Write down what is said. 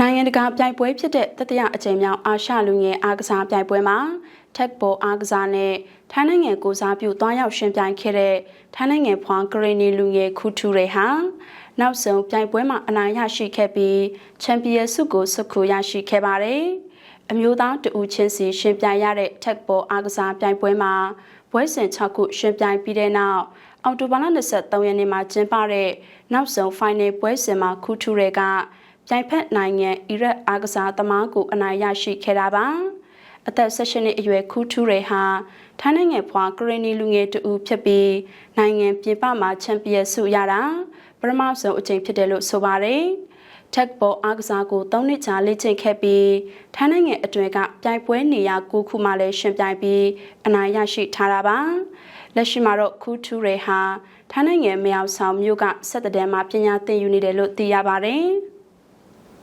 နိုင်ငံတကာပြိုင်ပွဲဖြစ်တဲ့တတိယအကြိမ်မြောက်အာရှလူငယ်အားကစားပြိုင်ပွဲမှာထက်ဘောအားကစားနဲ့ထိုင်းနိုင်ငံကိုစားပြုသွားရောက်ရှင်ပြိုင်ခဲ့တဲ့ထိုင်းနိုင်ငံဖွာဂရနီလူငယ်ခူထူတွေဟာနောက်ဆုံးပြိုင်ပွဲမှာအနိုင်ရရှိခဲ့ပြီးချန်ပီယံဆုကိုစုခုရရှိခဲ့ပါတယ်။အမျိုးသားတဦးချင်းစီရှင်ပြိုင်ရတဲ့ထက်ဘောအားကစားပြိုင်ပွဲမှာပွဲစဉ်6ခုရှင်ပြိုင်ပြီးတဲ့နောက်အောက်တိုဘာလ23ရက်နေ့မှာကျင်းပတဲ့နောက်ဆုံး final ပွဲစဉ်မှာခူထူတွေက ပြိုင်ဖက်နိုင်ငံအီရတ်အားကစားသမားကိုအနိုင်ရရှိခဲ့တာပါအသက်16နှစ်အရွယ်ခူထူတွေဟာထိုင်းနိုင်ငံဖွာကရနီလူငယ်တူဖြစ်ပြီးနိုင်ငံပြင်ပမှာချန်ပီယံဆုရတာပထမဆုံးအကြိမ်ဖြစ်တယ်လို့ဆိုပါတယ်တက်ဘောအားကစားကို၃နှစ်ကြာလေ့ကျင့်ခဲ့ပြီးထိုင်းနိုင်ငံအတွင်းကပြိုင်ပွဲနေရာ၉ခုမှလည်းရှင်ပြိုင်ပြီးအနိုင်ရရှိထားတာပါလက်ရှိမှာတော့ခူထူတွေဟာထိုင်းနိုင်ငံမြောက်ဆောင်မြို့ကဆက်တဒန်မှာပညာသင်ယူနေတယ်လို့သိရပါတယ်။